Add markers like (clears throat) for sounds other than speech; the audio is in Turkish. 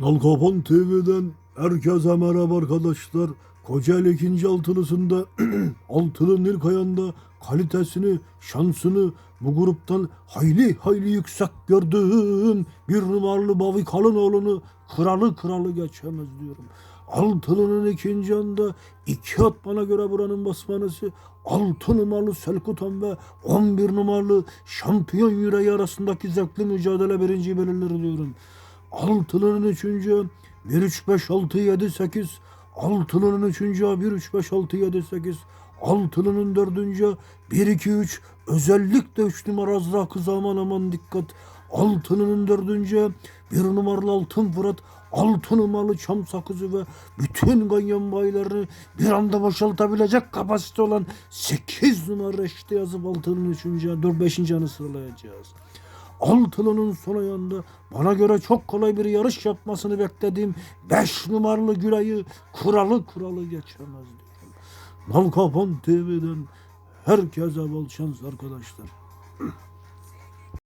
Nalkapon TV'den herkese merhaba arkadaşlar. Kocaeli ikinci altılısında (clears throat) altılı Nil Kayan'da kalitesini, şansını bu gruptan hayli hayli yüksek gördüğüm bir numaralı Bavi Kalınoğlu'nu kralı kralı geçemez diyorum. Altılının ikinci anda iki at bana göre buranın basmanesi altı numaralı Selkutan ve 11 numaralı şampiyon yüreği arasındaki zevkli mücadele birinci belirleri diyorum. Altılının üçüncü 1 3 5 6 7 8 Altılının üçüncü 1 3 5 6 7 8 Altılının dördüncü 1 2 3 özellikle 3 numara Azra kız aman dikkat. Altılının dördüncü bir numaralı Altın Fırat. Altı numaralı çam sakızı ve bütün ganyan bayilerini bir anda boşaltabilecek kapasite olan 8 numara işte yazıp altının üçüncü, dört beşinci anı sıralayacağız. Altılı'nın son ayağında bana göre çok kolay bir yarış yapmasını beklediğim 5 numaralı Gülay'ı kuralı kuralı geçemez diyorum. Nalkapon TV'den herkese bol şans arkadaşlar.